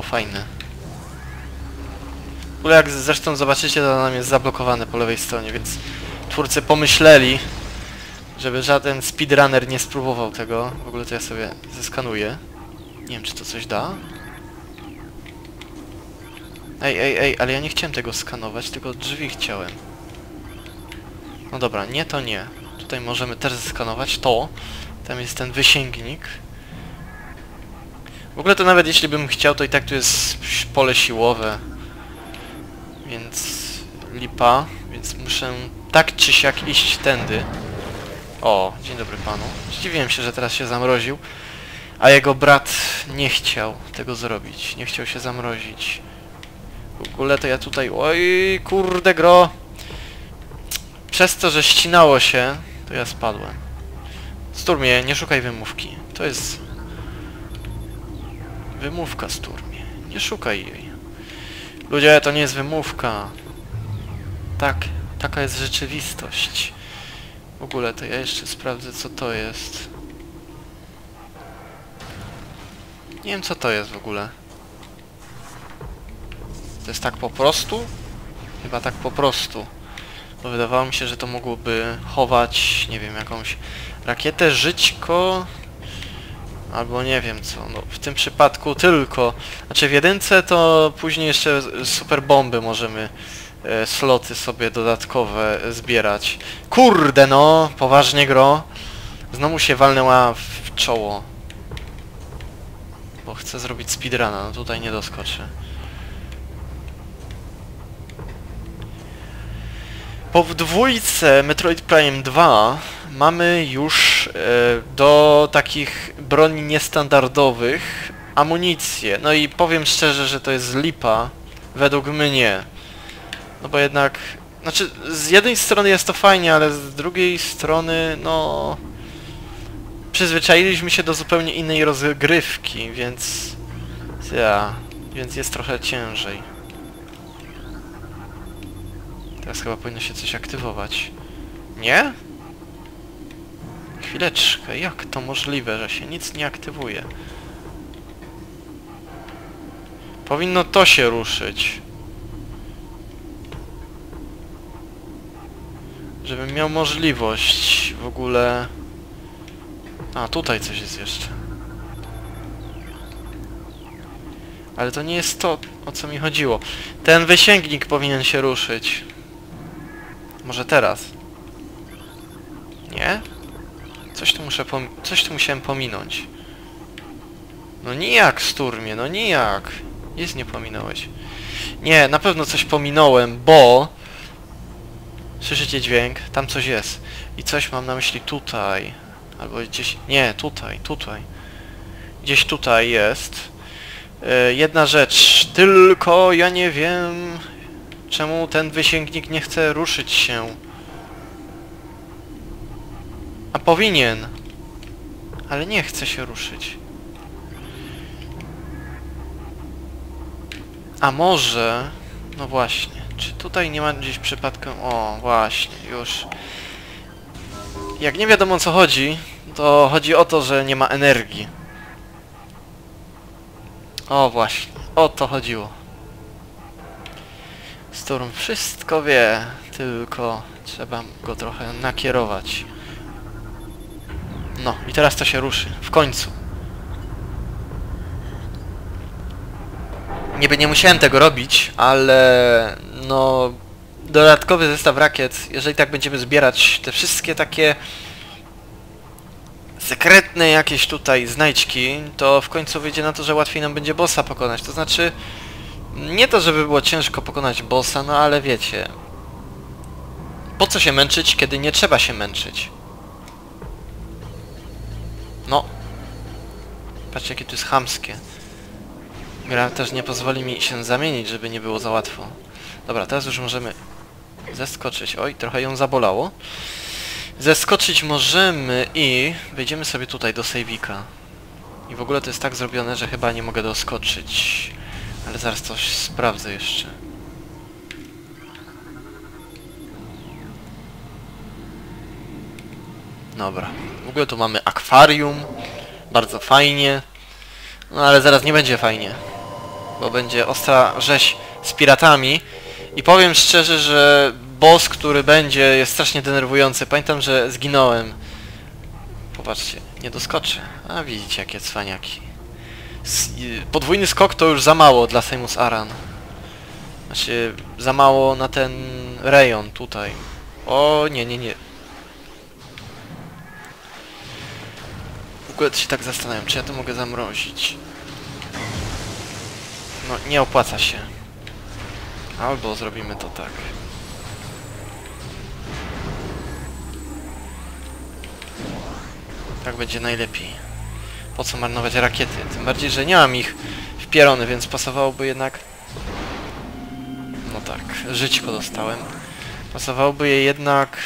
było fajne. W jak zresztą zobaczycie, to nam jest zablokowane po lewej stronie, więc twórcy pomyśleli, żeby żaden speedrunner nie spróbował tego. W ogóle to ja sobie zeskanuję. Nie wiem, czy to coś da. Ej, ej, ej, ale ja nie chciałem tego skanować, tylko drzwi chciałem. No dobra, nie to nie. Tutaj możemy też zeskanować to. Tam jest ten wysięgnik. W ogóle to nawet jeśli bym chciał, to i tak tu jest pole siłowe. Więc lipa, więc muszę tak czy siak iść tędy. O, dzień dobry panu. Zdziwiłem się, że teraz się zamroził. A jego brat nie chciał tego zrobić. Nie chciał się zamrozić. W ogóle to ja tutaj... Oj, kurde gro! Przez to, że ścinało się, to ja spadłem. Sturmie, nie szukaj wymówki. To jest... Wymówka, Sturmie. Nie szukaj jej. Ludzie, to nie jest wymówka. Tak, taka jest rzeczywistość. W ogóle to ja jeszcze sprawdzę, co to jest. Nie wiem, co to jest w ogóle. To jest tak po prostu? Chyba tak po prostu. Bo wydawało mi się, że to mogłoby chować, nie wiem, jakąś rakietę, żyćko... Albo nie wiem co, no w tym przypadku tylko. Znaczy w jedynce to później jeszcze super bomby możemy e, sloty sobie dodatkowe zbierać. Kurde no, poważnie gro. Znowu się walnęła w czoło. Bo chcę zrobić speedruna, no tutaj nie doskoczę. Po dwójce Metroid Prime 2 mamy już e, do takich broni niestandardowych amunicję. No i powiem szczerze, że to jest lipa. Według mnie. No bo jednak... Znaczy, z jednej strony jest to fajnie, ale z drugiej strony, no... Przyzwyczailiśmy się do zupełnie innej rozgrywki, więc... Ja... Więc jest trochę ciężej. Teraz chyba powinno się coś aktywować. Nie? Chwileczkę, jak to możliwe, że się nic nie aktywuje? Powinno to się ruszyć. Żebym miał możliwość w ogóle... A, tutaj coś jest jeszcze. Ale to nie jest to, o co mi chodziło. Ten wysięgnik powinien się ruszyć. Może teraz? Nie? Coś tu muszę coś tu musiałem pominąć. No nijak, Sturmie, no nijak. Jest nie pominąłeś. Nie, na pewno coś pominąłem, bo... Słyszycie dźwięk? Tam coś jest. I coś mam na myśli tutaj. Albo gdzieś... Nie, tutaj, tutaj. Gdzieś tutaj jest. Yy, jedna rzecz. Tylko ja nie wiem... Czemu ten wysięgnik nie chce ruszyć się? A powinien. Ale nie chce się ruszyć. A może... No właśnie. Czy tutaj nie ma gdzieś przypadkiem... O, właśnie, już. Jak nie wiadomo o co chodzi, to chodzi o to, że nie ma energii. O właśnie, o to chodziło. Storm wszystko wie, tylko trzeba go trochę nakierować. No, i teraz to się ruszy. W końcu. Niby nie musiałem tego robić, ale no dodatkowy zestaw rakiet, jeżeli tak będziemy zbierać te wszystkie takie sekretne jakieś tutaj znajdźki, to w końcu wyjdzie na to, że łatwiej nam będzie bossa pokonać. To znaczy, nie to, żeby było ciężko pokonać bossa, no ale wiecie. Po co się męczyć, kiedy nie trzeba się męczyć? No. Patrzcie, jakie tu jest chamskie. Gra też nie pozwoli mi się zamienić, żeby nie było za łatwo. Dobra, teraz już możemy zeskoczyć. Oj, trochę ją zabolało. Zeskoczyć możemy i wejdziemy sobie tutaj do sejwika. I w ogóle to jest tak zrobione, że chyba nie mogę doskoczyć. Ale zaraz coś sprawdzę jeszcze. Dobra. W ogóle tu mamy akwarium. Bardzo fajnie. No ale zaraz nie będzie fajnie. bo będzie ostra rzeź z piratami. I powiem szczerze, że boss, który będzie, jest strasznie denerwujący. Pamiętam, że zginąłem. Popatrzcie, nie doskoczę. A widzicie, jakie cwaniaki. Y, podwójny skok to już za mało dla Seymus Aran. Znaczy, za mało na ten rejon tutaj. O, nie, nie, nie. W ogóle się tak zastanawiam, czy ja to mogę zamrozić. No, nie opłaca się. Albo zrobimy to tak. Tak będzie najlepiej. Po co marnować rakiety? Tym bardziej, że nie mam ich wpierony, więc pasowałoby jednak... No tak, żyćko dostałem. Pasowałoby je jednak...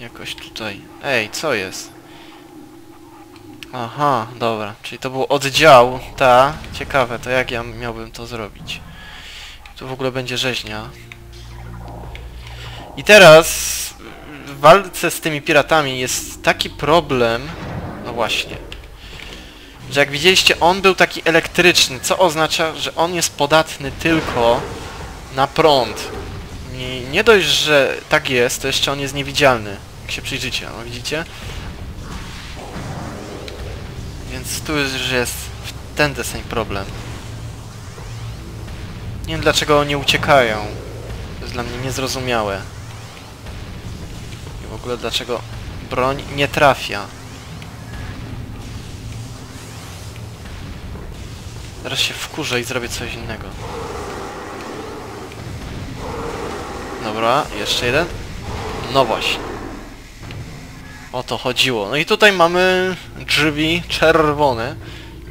Jakoś tutaj. Ej, co jest? Aha, dobra. Czyli to był oddział, ta. Ciekawe, to jak ja miałbym to zrobić? Tu w ogóle będzie rzeźnia. I teraz w walce z tymi piratami jest taki problem... No właśnie. Że jak widzieliście, on był taki elektryczny, co oznacza, że on jest podatny tylko na prąd. I nie dość, że tak jest, to jeszcze on jest niewidzialny. Jak się przyjrzycie, no widzicie? Więc tu już jest ten deseń problem. Nie wiem dlaczego oni uciekają. To jest dla mnie niezrozumiałe. I w ogóle dlaczego broń nie trafia. Teraz się wkurzę i zrobię coś innego. Dobra, jeszcze jeden. No właśnie. O to chodziło. No i tutaj mamy drzwi czerwone,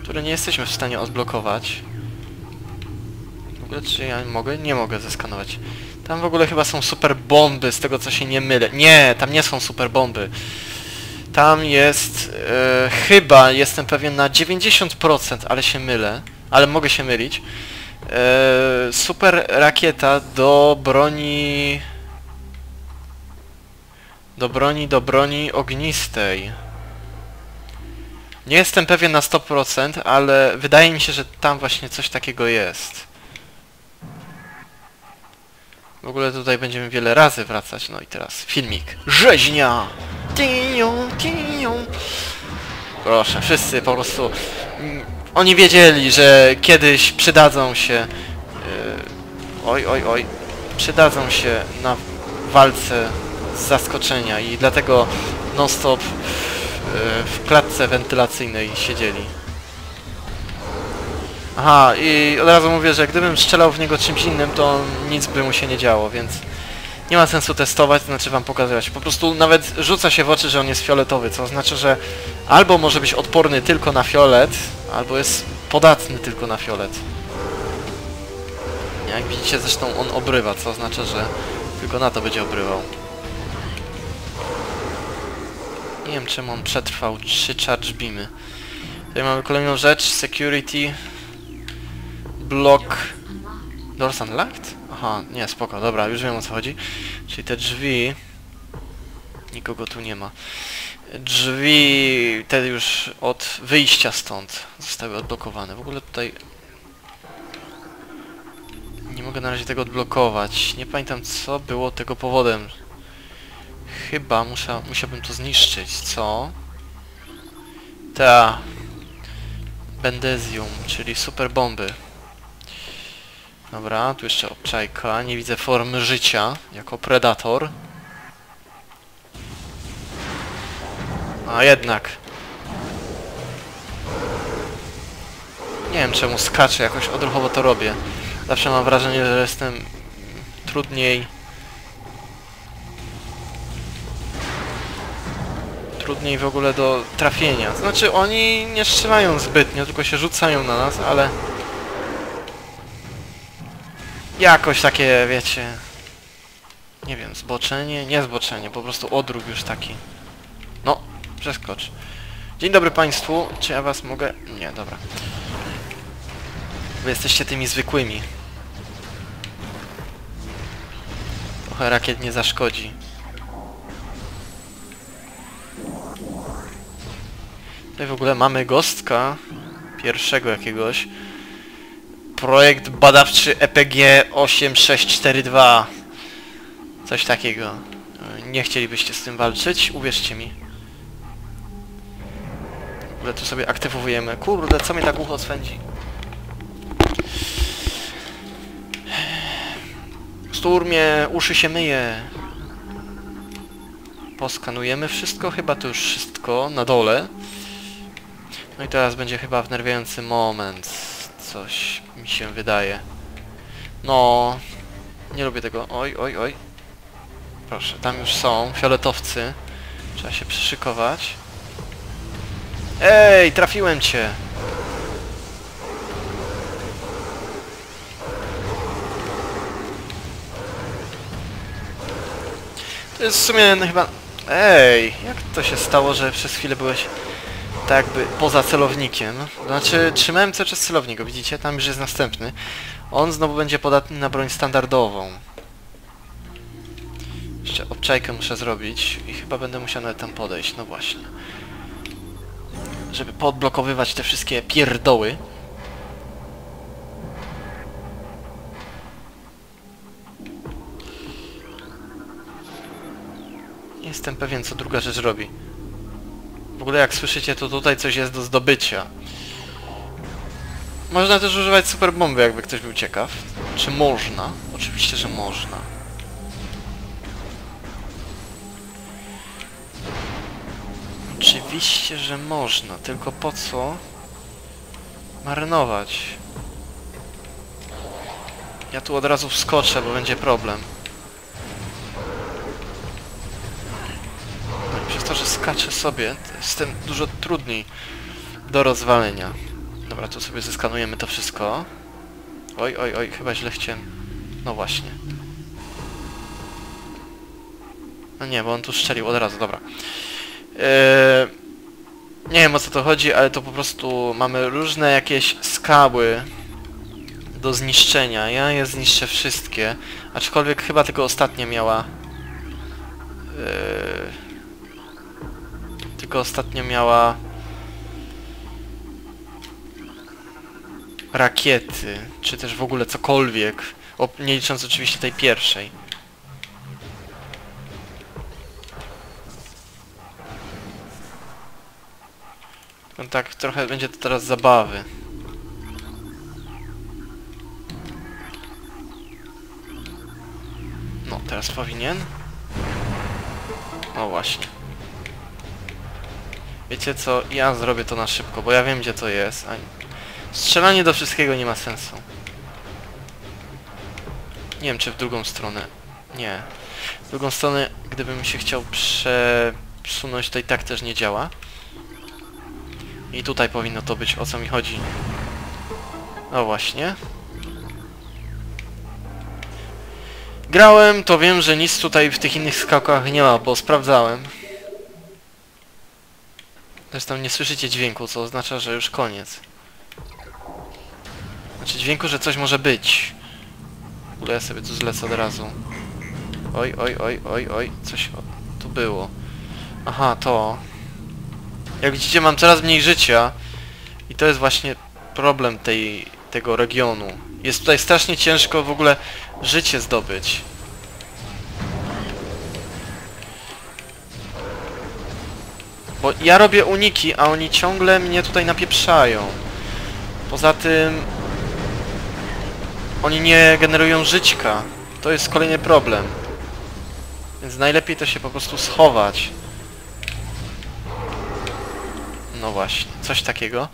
które nie jesteśmy w stanie odblokować. W ogóle czy ja mogę? Nie mogę zeskanować. Tam w ogóle chyba są super bomby, z tego co się nie mylę. Nie, tam nie są super bomby. Tam jest... E, chyba, jestem pewien na 90%, ale się mylę. Ale mogę się mylić. E, super rakieta do broni... Do broni, do broni ognistej. Nie jestem pewien na 100%, ale wydaje mi się, że tam właśnie coś takiego jest. W ogóle tutaj będziemy wiele razy wracać. No i teraz filmik. Rzeźnia! Tiją, tiją. Proszę, wszyscy po prostu... Oni wiedzieli, że kiedyś przydadzą się... Yy, oj, oj, oj. Przydadzą się na walce z zaskoczenia i dlatego non-stop w, w klatce wentylacyjnej siedzieli. Aha, i od razu mówię, że gdybym strzelał w niego czymś innym, to nic by mu się nie działo, więc nie ma sensu testować, to znaczy wam pokazywać. Po prostu nawet rzuca się w oczy, że on jest fioletowy, co oznacza, że albo może być odporny tylko na fiolet, albo jest podatny tylko na fiolet. Jak widzicie, zresztą on obrywa, co oznacza, że tylko na to będzie obrywał. Nie wiem czemu on przetrwał trzy charge beamy. Tutaj mamy kolejną rzecz, security block doors unlocked? Aha, nie, spoko, dobra, już wiem o co chodzi. Czyli te drzwi... Nikogo tu nie ma. Drzwi te już od wyjścia stąd zostały odblokowane. W ogóle tutaj... Nie mogę na razie tego odblokować. Nie pamiętam co było tego powodem. Chyba musia, musiałbym to zniszczyć, co? Ta. Bendezium, czyli super bomby. Dobra, tu jeszcze obczajka. Nie widzę formy życia jako predator. A jednak. Nie wiem czemu skaczę, jakoś odruchowo to robię. Zawsze mam wrażenie, że jestem trudniej trudniej w ogóle do trafienia. Znaczy oni nie strzelają zbytnio, tylko się rzucają na nas, ale... Jakoś takie, wiecie... Nie wiem, zboczenie? Nie zboczenie, po prostu odruch już taki. No, przeskocz. Dzień dobry Państwu, czy ja Was mogę... Nie, dobra. Wy jesteście tymi zwykłymi. Trochę rakiet nie zaszkodzi. Tutaj w ogóle mamy gostka pierwszego jakiegoś. Projekt badawczy EPG 8642. Coś takiego. Nie chcielibyście z tym walczyć? Uwierzcie mi. W ogóle tu sobie aktywujemy. Kurde, co mnie tak ucho swędzi? Sturmie, uszy się myje. Poskanujemy wszystko, chyba to już wszystko na dole. No i teraz będzie chyba wnerwiający moment. Coś mi się wydaje. No, nie lubię tego. Oj, oj, oj. Proszę, tam już są fioletowcy. Trzeba się przyszykować. Ej, trafiłem cię! To jest w sumie chyba... Ej, jak to się stało, że przez chwilę byłeś tak jakby poza celownikiem? Znaczy, trzymałem cały czas celownik, go widzicie? Tam już jest następny. On znowu będzie podatny na broń standardową. Jeszcze obczajkę muszę zrobić i chyba będę musiał nawet tam podejść, no właśnie. Żeby podblokowywać te wszystkie pierdoły. Jestem pewien, co druga rzecz robi. W ogóle jak słyszycie, to tutaj coś jest do zdobycia. Można też używać super bomby, jakby ktoś był ciekaw. Czy można? Oczywiście, że można. Oczywiście, że można, tylko po co marnować? Ja tu od razu wskoczę, bo będzie problem. Skaczę sobie, to jestem dużo trudniej do rozwalenia. Dobra, tu sobie zeskanujemy to wszystko. Oj, oj, oj, chyba źle chciałem. No właśnie. No nie, bo on tu strzelił od razu, dobra. Eee, nie wiem o co to chodzi, ale to po prostu mamy różne jakieś skały do zniszczenia. Ja je zniszczę wszystkie, aczkolwiek chyba tylko ostatnia miała... Eee, tylko ostatnio miała... Rakiety, czy też w ogóle cokolwiek. Nie licząc oczywiście tej pierwszej. No tak, trochę będzie to teraz zabawy. No, teraz powinien. O właśnie. Wiecie co, ja zrobię to na szybko, bo ja wiem gdzie to jest. A strzelanie do wszystkiego nie ma sensu. Nie wiem czy w drugą stronę. Nie. W drugą stronę, gdybym się chciał przesunąć, to i tak też nie działa. I tutaj powinno to być, o co mi chodzi. No właśnie. Grałem, to wiem, że nic tutaj w tych innych skakach nie ma, bo sprawdzałem. Zresztą nie słyszycie dźwięku, co oznacza, że już koniec. Znaczy dźwięku, że coś może być. W ogóle ja sobie tu zlecę od razu. Oj, oj, oj, oj, oj, coś tu było. Aha, to. Jak widzicie, mam coraz mniej życia. I to jest właśnie problem tej, tego regionu. Jest tutaj strasznie ciężko w ogóle życie zdobyć. Bo ja robię uniki, a oni ciągle mnie tutaj napieprzają. Poza tym... Oni nie generują żyćka. To jest kolejny problem. Więc najlepiej to się po prostu schować. No właśnie, coś takiego.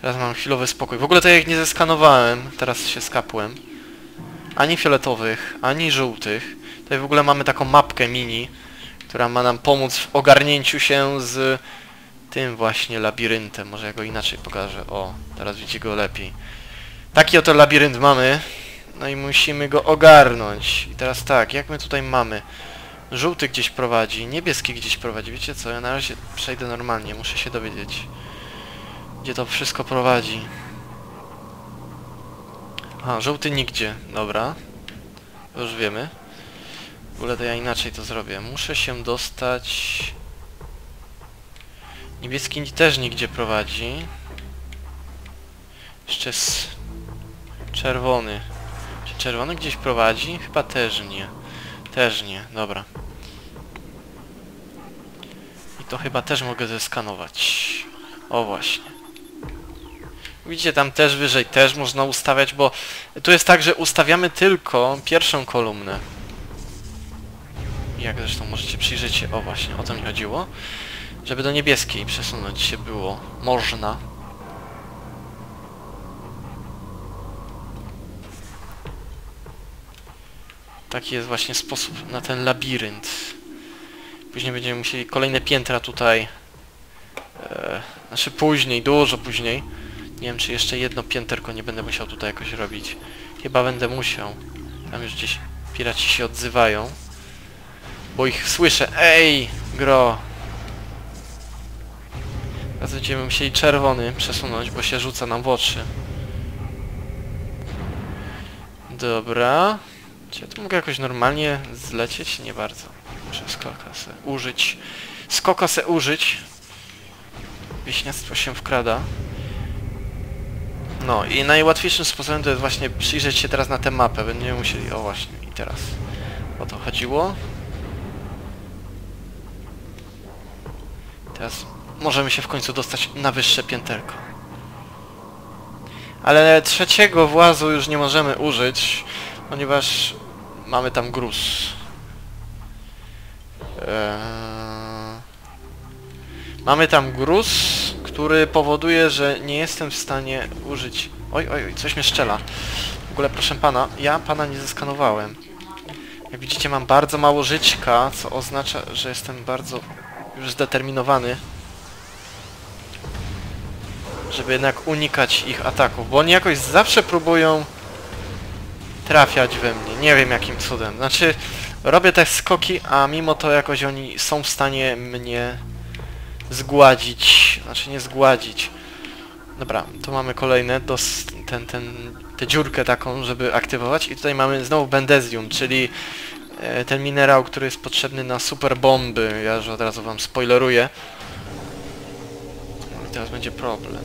Teraz mam chwilowy spokój. W ogóle to jak nie zeskanowałem, teraz się skapłem. Ani fioletowych, ani żółtych. Tutaj w ogóle mamy taką mapkę mini, która ma nam pomóc w ogarnięciu się z tym właśnie labiryntem. Może ja go inaczej pokażę. O, teraz widzicie go lepiej. Taki oto labirynt mamy. No i musimy go ogarnąć. I teraz tak, jak my tutaj mamy? Żółty gdzieś prowadzi, niebieski gdzieś prowadzi. Wiecie co, ja na razie przejdę normalnie, muszę się dowiedzieć. Gdzie to wszystko prowadzi. Aha, żółty nigdzie, dobra. Już wiemy. W ogóle to ja inaczej to zrobię. Muszę się dostać... Niebieski też nigdzie prowadzi. Jeszcze jest czerwony. Czy czerwony gdzieś prowadzi? Chyba też nie. Też nie, dobra. I to chyba też mogę zeskanować. O właśnie. Widzicie, tam też wyżej też można ustawiać, bo tu jest tak, że ustawiamy tylko pierwszą kolumnę. Jak zresztą możecie przyjrzeć się, o właśnie, o to mi chodziło. Żeby do niebieskiej przesunąć się było można. Taki jest właśnie sposób na ten labirynt. Później będziemy musieli kolejne piętra tutaj... E, znaczy później, dużo później. Nie wiem, czy jeszcze jedno pięterko nie będę musiał tutaj jakoś robić. Chyba będę musiał. Tam już gdzieś piraci się odzywają. Bo ich słyszę. Ej, gro! Teraz będziemy musieli czerwony przesunąć, bo się rzuca nam w oczy. Dobra. Czy ja tu mogę jakoś normalnie zlecieć? Nie bardzo. Muszę skoka se użyć. Skoka se użyć. Wieśniactwo się wkrada. No i najłatwiejszym sposobem to jest właśnie przyjrzeć się teraz na tę mapę. Będziemy musieli... O właśnie, i teraz. O to chodziło. Teraz możemy się w końcu dostać na wyższe pięterko. Ale trzeciego włazu już nie możemy użyć, ponieważ mamy tam gruz. Eee... Mamy tam gruz, który powoduje, że nie jestem w stanie użyć... Oj, oj, oj, coś mnie szczela. W ogóle, proszę pana, ja pana nie zeskanowałem. Jak widzicie, mam bardzo mało żyćka, co oznacza, że jestem bardzo już zdeterminowany, żeby jednak unikać ich ataków, bo oni jakoś zawsze próbują trafiać we mnie. Nie wiem jakim cudem. Znaczy, robię te skoki, a mimo to jakoś oni są w stanie mnie zgładzić. Znaczy nie zgładzić. Dobra, tu mamy kolejne, dos ten, ten, tę dziurkę taką, żeby aktywować i tutaj mamy znowu bendezium, czyli ten minerał, który jest potrzebny na super bomby. Ja już od razu wam spoileruję. I teraz będzie problem.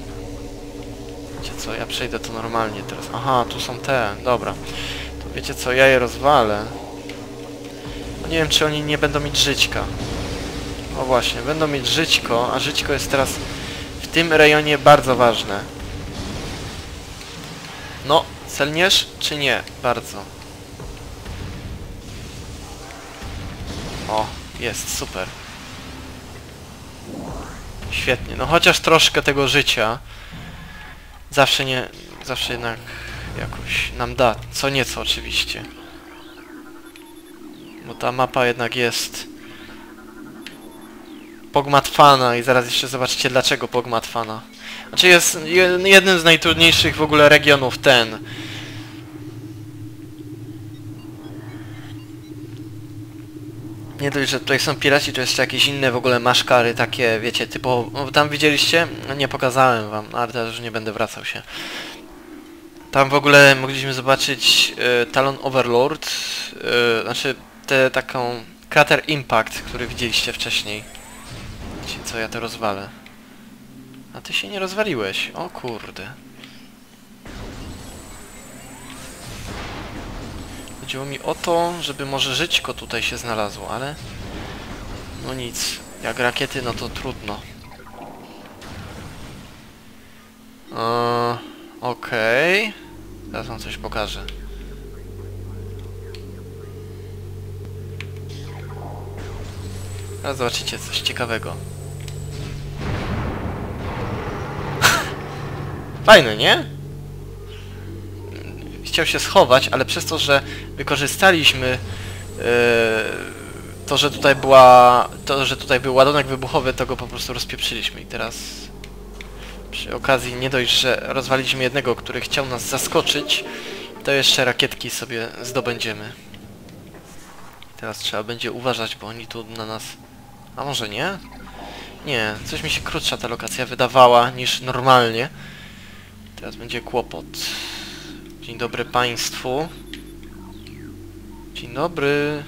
Wiecie co, ja przejdę to normalnie teraz. Aha, tu są te, dobra. To wiecie co, ja je rozwalę. No nie wiem, czy oni nie będą mieć żyćka. O właśnie, będą mieć żyćko, a żyćko jest teraz w tym rejonie bardzo ważne. No, celniesz czy nie? Bardzo. Jest, super. Świetnie, no chociaż troszkę tego życia zawsze nie, zawsze jednak jakoś nam da, co nieco oczywiście. Bo ta mapa jednak jest pogmatwana i zaraz jeszcze zobaczycie dlaczego pogmatwana. Znaczy jest jednym z najtrudniejszych w ogóle regionów ten. Nie dość, że tutaj są piraci, to jeszcze jakieś inne w ogóle maszkary, takie, wiecie, typu... No, tam widzieliście? No, nie pokazałem wam, ale teraz już nie będę wracał się. Tam w ogóle mogliśmy zobaczyć y, Talon Overlord, y, znaczy tę taką Crater Impact, który widzieliście wcześniej. Wiecie co, ja to rozwalę. A ty się nie rozwaliłeś, o kurde. Chodziło mi o to, żeby może żyćko tutaj się znalazło, ale... No nic. Jak rakiety, no to trudno. Eee, Okej. Okay. Teraz wam coś pokażę. Teraz zobaczycie coś ciekawego. Fajne, nie? Chciał się schować, ale przez to, że wykorzystaliśmy yy, to, że tutaj była, to, że tutaj był ładunek wybuchowy, to go po prostu rozpieprzyliśmy i teraz przy okazji nie dość, że rozwaliliśmy jednego, który chciał nas zaskoczyć, to jeszcze rakietki sobie zdobędziemy. Teraz trzeba będzie uważać, bo oni tu na nas... A może nie? Nie, coś mi się krótsza ta lokacja wydawała niż normalnie. Teraz będzie kłopot. Dzień dobry Państwu. Dzień dobry.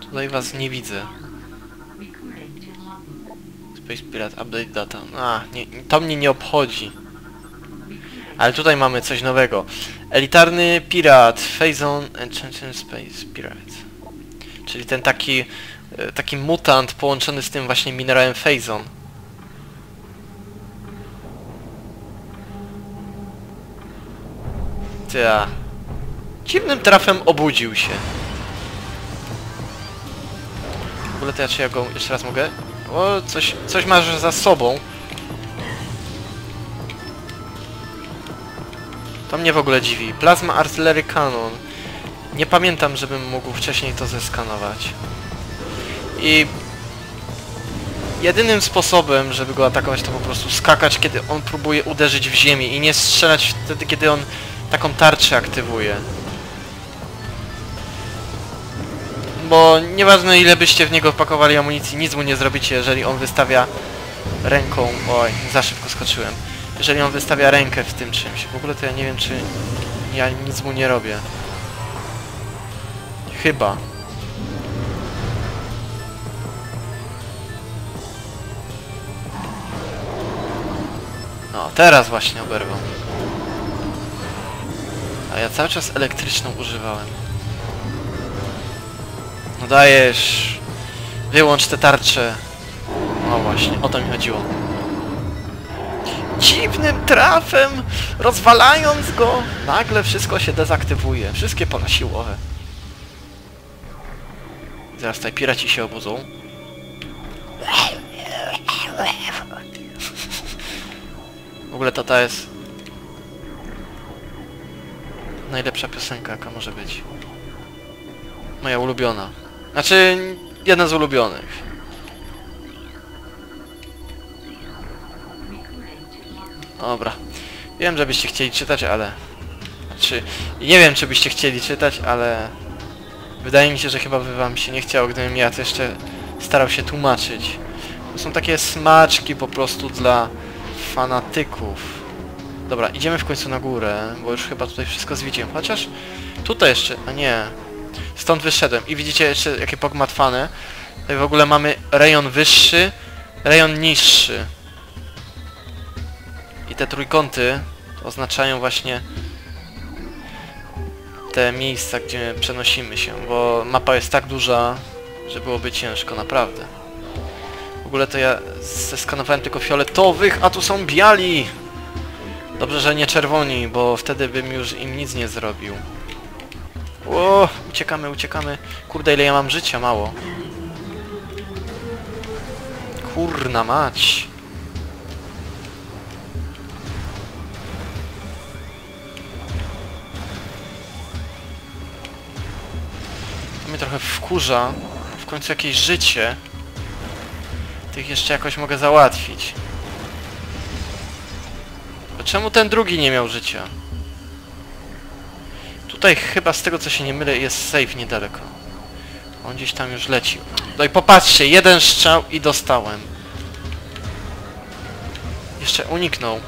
Tutaj Was nie widzę. Space Pirate Update Data. A, nie, to mnie nie obchodzi. Ale tutaj mamy coś nowego. Elitarny pirat, Phazon Enchanted Space Pirate. Czyli ten taki, e, taki mutant połączony z tym właśnie minerałem Phazon. Ty, Dziwnym trafem obudził się. W ogóle to ja ja go jeszcze raz mogę? O, coś, coś masz za sobą. To mnie w ogóle dziwi. Plasma Artillery Cannon. Nie pamiętam, żebym mógł wcześniej to zeskanować. I... Jedynym sposobem, żeby go atakować, to po prostu skakać, kiedy on próbuje uderzyć w ziemię i nie strzelać wtedy, kiedy on taką tarczę aktywuje. Bo nieważne ile byście w niego wpakowali amunicji, nic mu nie zrobicie, jeżeli on wystawia ręką... Oj, za szybko skoczyłem. Jeżeli on wystawia rękę w tym czymś. W ogóle to ja nie wiem, czy ja nic mu nie robię. Chyba. No, teraz właśnie oberwał. A ja cały czas elektryczną używałem. No dajesz. Wyłącz te tarcze. No właśnie, o to mi chodziło. Dziwnym trafem, rozwalając go, nagle wszystko się dezaktywuje. Wszystkie pola siłowe. Zaraz tutaj piraci się obudzą. W ogóle to ta jest najlepsza piosenka, jaka może być. Moja ulubiona. Znaczy, jedna z ulubionych. Dobra. Wiem, że byście chcieli czytać, ale... Znaczy, nie wiem, czy byście chcieli czytać, ale... Wydaje mi się, że chyba by wam się nie chciało, gdybym ja to jeszcze starał się tłumaczyć. To są takie smaczki po prostu dla fanatyków. Dobra, idziemy w końcu na górę, bo już chyba tutaj wszystko zwiedziłem. Chociaż tutaj jeszcze... A nie. Stąd wyszedłem. I widzicie jeszcze jakie pogmatwane. Tutaj w ogóle mamy rejon wyższy, rejon niższy. I te trójkąty oznaczają właśnie te miejsca, gdzie przenosimy się, bo mapa jest tak duża, że byłoby ciężko, naprawdę. W ogóle to ja zeskanowałem tylko fioletowych, a tu są biali! Dobrze, że nie czerwoni, bo wtedy bym już im nic nie zrobił. O, uciekamy, uciekamy. Kurde, ile ja mam życia, mało. Kurna mać. To mnie trochę wkurza. W końcu jakieś życie. Tych jeszcze jakoś mogę załatwić. Czemu ten drugi nie miał życia? Tutaj chyba z tego co się nie mylę jest safe niedaleko. On gdzieś tam już leci. No i popatrzcie, jeden strzał i dostałem. Jeszcze uniknął.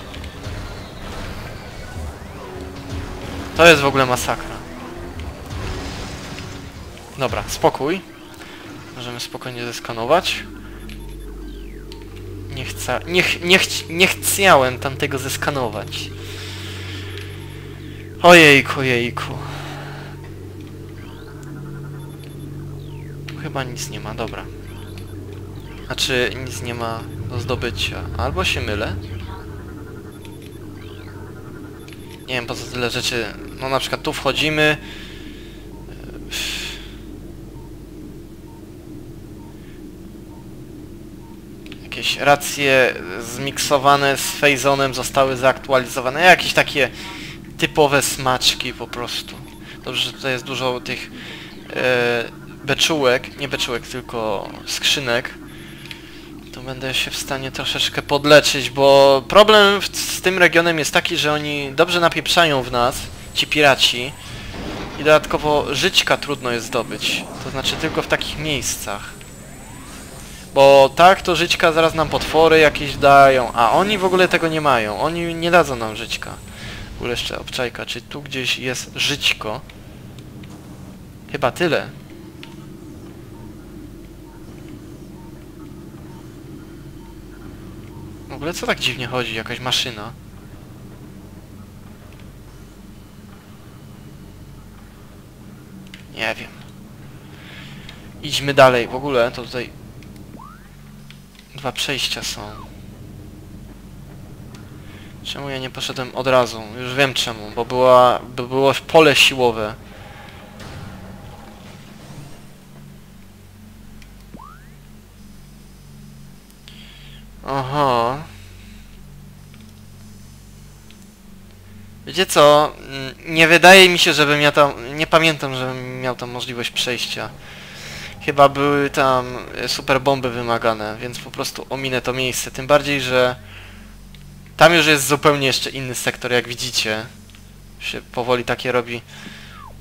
To jest w ogóle masakra. Dobra, spokój. Możemy spokojnie zeskanować. Nie chcę... Nie, ch nie, ch nie chciałem tamtego zeskanować. Ojejku, ojejku. Chyba nic nie ma, dobra. Znaczy, nic nie ma do zdobycia. Albo się mylę. Nie wiem, po co tyle rzeczy... No na przykład tu wchodzimy... Jakieś racje zmiksowane z Phazonem zostały zaktualizowane. Jakieś takie typowe smaczki po prostu. Dobrze, że tutaj jest dużo tych e, beczułek, nie beczułek, tylko skrzynek. To będę się w stanie troszeczkę podleczyć, bo problem w, z tym regionem jest taki, że oni dobrze napieprzają w nas, ci piraci. I dodatkowo żyćka trudno jest zdobyć. To znaczy tylko w takich miejscach. Bo tak to żyćka zaraz nam potwory jakieś dają, a oni w ogóle tego nie mają. Oni nie dadzą nam żyćka. W ogóle jeszcze obczajka, czy tu gdzieś jest żyćko? Chyba tyle. ogóle co tak dziwnie chodzi? Jakaś maszyna. Nie wiem. Idźmy dalej. W ogóle to tutaj... Dwa przejścia są. Czemu ja nie poszedłem od razu? Już wiem czemu, bo była, bo było pole siłowe. Aha. Wiecie co? Mm, Nie wydaje mi się, żebym ja tam... Nie pamiętam, żebym miał tam możliwość przejścia. Chyba były tam e, super bomby wymagane, więc po prostu ominę to miejsce. Tym bardziej, że tam już jest zupełnie jeszcze inny sektor, jak widzicie. Się powoli takie robi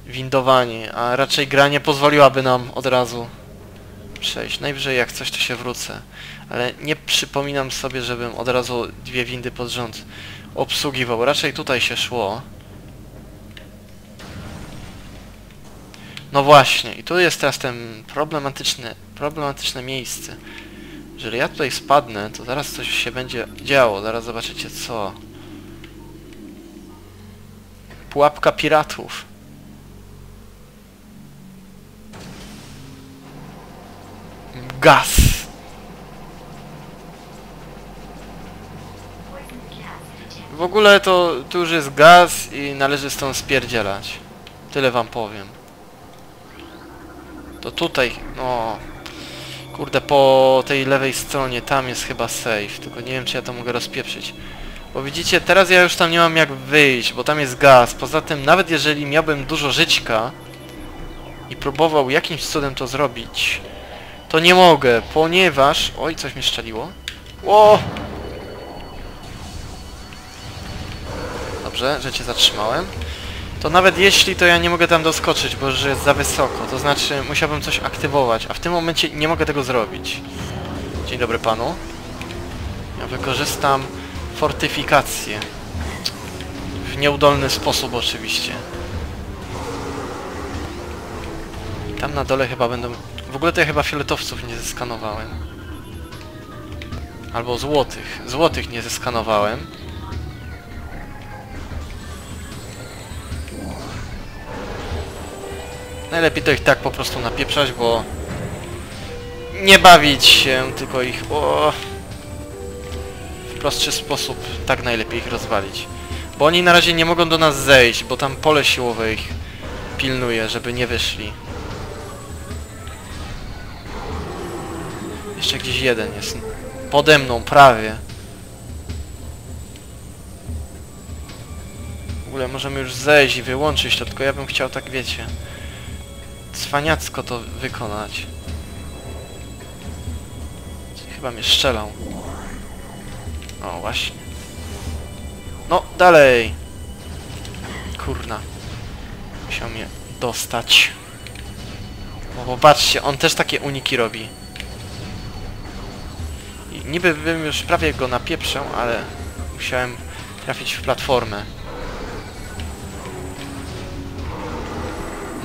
windowanie, a raczej gra nie pozwoliłaby nam od razu przejść. Najwyżej jak coś to się wrócę. Ale nie przypominam sobie, żebym od razu dwie windy pod rząd obsługiwał. Raczej tutaj się szło. No właśnie, i tu jest teraz ten problematyczny, problematyczne miejsce. Jeżeli ja tutaj spadnę, to zaraz coś się będzie działo. Zaraz zobaczycie co. Pułapka piratów. Gaz. W ogóle to tu już jest gaz i należy stąd spierdzielać. Tyle wam powiem. To tutaj, no... Kurde, po tej lewej stronie, tam jest chyba safe, tylko nie wiem czy ja to mogę rozpieprzyć. Bo widzicie, teraz ja już tam nie mam jak wyjść, bo tam jest gaz. Poza tym, nawet jeżeli miałbym dużo żyćka i próbował jakimś cudem to zrobić, to nie mogę, ponieważ... Oj, coś mi szczeliło. Ło! Dobrze, że cię zatrzymałem. To nawet jeśli, to ja nie mogę tam doskoczyć, bo że jest za wysoko. To znaczy, musiałbym coś aktywować, a w tym momencie nie mogę tego zrobić. Dzień dobry panu. Ja wykorzystam fortyfikację. W nieudolny sposób oczywiście. Tam na dole chyba będą... W ogóle to ja chyba fioletowców nie zeskanowałem. Albo złotych. Złotych nie zeskanowałem. Najlepiej to ich tak po prostu napieprzać, bo... Nie bawić się, tylko ich... O, w prostszy sposób tak najlepiej ich rozwalić. Bo oni na razie nie mogą do nas zejść, bo tam pole siłowe ich pilnuje, żeby nie wyszli. Jeszcze gdzieś jeden jest. Pode mną, prawie. W ogóle możemy już zejść i wyłączyć to, tylko ja bym chciał tak, wiecie... Cwaniacko to wykonać. Chyba mnie strzelał. O, właśnie. No, dalej! Kurna. Musiał mnie dostać. O, popatrzcie, on też takie uniki robi. I niby bym już prawie go napieprzał, ale musiałem trafić w platformę.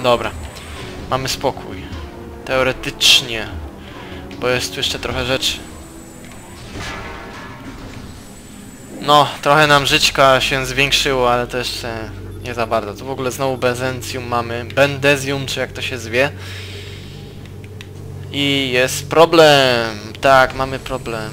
Dobra. Mamy spokój. Teoretycznie. Bo jest tu jeszcze trochę rzeczy. No, trochę nam żyćka się zwiększyło, ale też e, nie za bardzo. Tu w ogóle znowu bezencjum mamy. Bendezium, czy jak to się zwie. I jest problem. Tak, mamy problem.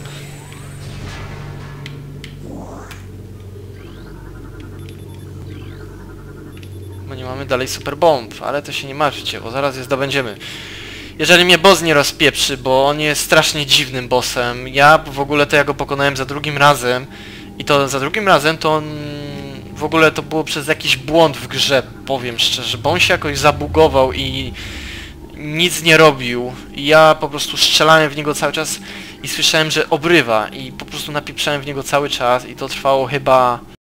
Dalej super bomb, ale to się nie martwcie, bo zaraz je zdobędziemy. Jeżeli mnie boss nie rozpieprzy, bo on jest strasznie dziwnym bossem. Ja w ogóle to ja go pokonałem za drugim razem. I to za drugim razem to on... W ogóle to było przez jakiś błąd w grze, powiem szczerze, bo on się jakoś zabugował i nic nie robił. I ja po prostu strzelałem w niego cały czas i słyszałem, że obrywa i po prostu napieprzałem w niego cały czas i to trwało chyba